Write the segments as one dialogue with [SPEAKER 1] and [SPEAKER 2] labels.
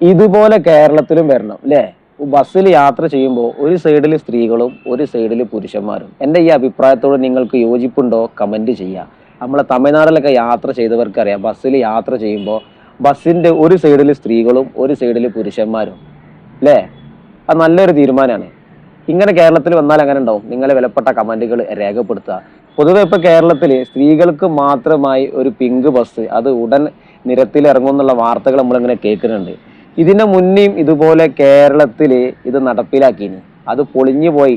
[SPEAKER 1] ഇതുപോലെ കേരളത്തിലും വരണം അല്ലേ ബസ്സിൽ യാത്ര ചെയ്യുമ്പോൾ ഒരു സൈഡിൽ സ്ത്രീകളും ഒരു സൈഡിൽ പുരുഷന്മാരും. എന്റെ ഈ അഭിപ്രായത്തോട് നിങ്ങൾക്ക് യോജിപ്പുണ്ടോ? കമന്റ് ചെയ്യുക നമ്മളെ തമിഴ്നാട്ടിലൊക്കെ യാത്ര ചെയ്തവർക്കറിയാം ബസ്സിൽ യാത്ര ചെയ്യുമ്പോൾ ബസ്സിന്റെ ഒരു സൈഡിൽ സ്ത്രീകളും ഒരു സൈഡിൽ പുരുഷന്മാരും അല്ലേ അത് നല്ലൊരു തീരുമാനമാണ് ഇങ്ങനെ കേരളത്തിൽ വന്നാൽ അങ്ങനെ ഉണ്ടാവും. നിങ്ങളെ വിലപ്പെട്ട കമന്റുകൾ രേഖപ്പെടുത്തുക. പൊതുവെ ഇപ്പോൾ കേരളത്തിൽ സ്ത്രീകൾക്ക് മാത്രമായി ഒരു പിങ്ക് ബസ് അത് ഉടൻ നിരത്തിൽ ഇറങ്ങുമെന്നുള്ള വാർത്തകൾ നമ്മളിങ്ങനെ കേൾക്കുന്നുണ്ട്. ഇതിന് മുന്നേയും ഇതുപോലെ കേരളത്തിൽ ഇത് നടപ്പിലാക്കിനി അത് പൊളിഞ്ഞു പോയി.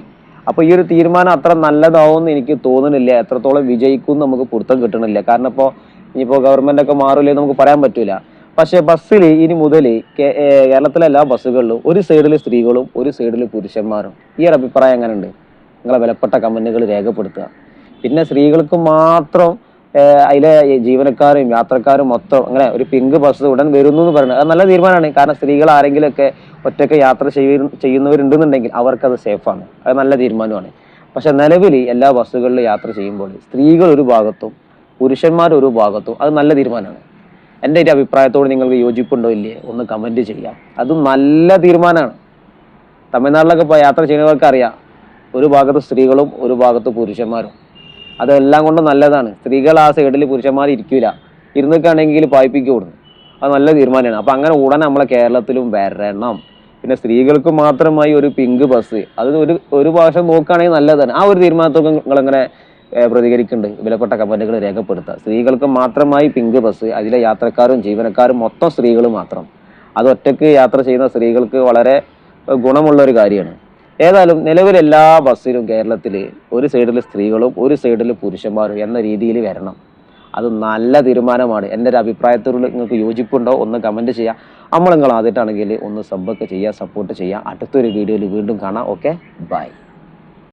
[SPEAKER 1] അപ്പോൾ ഈ ഒരു തീരുമാനം അത്ര നല്ലതാവുമെന്ന് എനിക്ക് തോന്നുന്നില്ല. എത്രത്തോളം വിജയിക്കും എന്ന് നമുക്ക് പൊരുത്തം കിട്ടണില്ല. കാരണം ഇപ്പോൾ ഇനിയിപ്പോൾ ഗവൺമെന്റ് ഒക്കെ മാറില്ലേ നമുക്ക് പറയാൻ പറ്റൂല. പക്ഷേ ബസ്സിൽ ഇനി മുതൽ കേരളത്തിലെ എല്ലാ ബസ്സുകളിലും ഒരു സൈഡിൽ സ്ത്രീകളും ഒരു സൈഡിൽ പുരുഷന്മാരും. ഈ ഒരു അഭിപ്രായം എങ്ങനെയുണ്ട്? നിങ്ങളെ വിലപ്പെട്ട കമന്റുകൾ രേഖപ്പെടുത്തുക. പിന്നെ സ്ത്രീകൾക്ക് മാത്രം അതിലെ ജീവനക്കാരും യാത്രക്കാരും മൊത്തം അങ്ങനെ ഒരു പിങ്ക് ബസ് ഉടൻ വരുന്നു എന്ന് പറയുന്നത്. അത് നല്ല തീരുമാനമാണ്. കാരണം സ്ത്രീകൾ ആരെങ്കിലുമൊക്കെ ഒറ്റയ്ക്ക് യാത്ര ചെയ്യുന്ന ചെയ്യുന്നവരുണ്ടെന്നുണ്ടെങ്കിൽ അവർക്കത് സേഫാണ്. അത് നല്ല തീരുമാനമാണ്. പക്ഷെ നിലവിൽ എല്ലാ ബസ്സുകളിലും യാത്ര ചെയ്യുമ്പോൾ സ്ത്രീകൾ ഒരു ഭാഗത്തും പുരുഷന്മാർ ഒരു ഭാഗത്തും അത് നല്ല തീരുമാനമാണ്. എന്റെ ഒരു അഭിപ്രായത്തോട് നിങ്ങൾക്ക് യോജിപ്പുണ്ടോ ഇല്ലേ? ഒന്ന് കമന്റ് ചെയ്യാം. അത് നല്ല തീരുമാനമാണ്. തമിഴ്നാട്ടിലൊക്കെ യാത്ര ചെയ്യുന്നവർക്ക് അറിയാം ഒരു ഭാഗത്ത് സ്ത്രീകളും ഒരു ഭാഗത്ത് പുരുഷന്മാരും. അതെല്ലാം കൊണ്ടും നല്ലതാണ്. സ്ത്രീകൾ ആ സൈഡിൽ പുരുഷന്മാർ ഇരിക്കൂല. ഇരുന്നിക്കാണെങ്കിൽ പായിപ്പിക്ക് കൊടുന്നു അത് നല്ല തീരുമാനമാണ്. അപ്പം അങ്ങനെ ഉടനെ നമ്മളെ കേരളത്തിലും വരണം. പിന്നെ സ്ത്രീകൾക്ക് മാത്രമായി ഒരു പിങ്ക് ബസ് അത് ഒരു ഒരു ഭാഷ നോക്കുകയാണെങ്കിൽ നല്ലതാണ്. ആ ഒരു തീരുമാനത്തൊക്കെ നിങ്ങളെങ്ങനെ പ്രതികരിക്കുന്നുണ്ട്? വിലപ്പെട്ട കമ്പനികൾ രേഖപ്പെടുത്തുക. സ്ത്രീകൾക്ക് മാത്രമായി പിങ്ക് ബസ് അതിലെ യാത്രക്കാരും ജീവനക്കാരും മൊത്തം സ്ത്രീകൾ മാത്രം. അത് ഒറ്റയ്ക്ക് യാത്ര ചെയ്യുന്ന സ്ത്രീകൾക്ക് വളരെ ഗുണമുള്ള ഒരു കാര്യമാണ്. ഏതായാലും നിലവിൽ എല്ലാ ബസ്സിലും കേരളത്തിൽ ഒരു സൈഡിൽ സ്ത്രീകളും ഒരു സൈഡിൽ പുരുഷന്മാരും എന്ന രീതിയിൽ വരണം. അത് നല്ല തീരുമാനമാണ്. എന്റെ ഒരു അഭിപ്രായത്തോട് നിങ്ങൾക്ക് യോജിപ്പുണ്ടോ? ഒന്ന് കമന്റ് ചെയ്യുക. നമ്മൾ നിങ്ങൾ ആദ്യമായിട്ടാണെങ്കിൽ ഒന്ന് സബ്ബൊക്കെ ചെയ്യുക സപ്പോർട്ട് ചെയ്യുക. അടുത്തൊരു വീഡിയോയിൽ വീണ്ടും കാണാം. Okay bye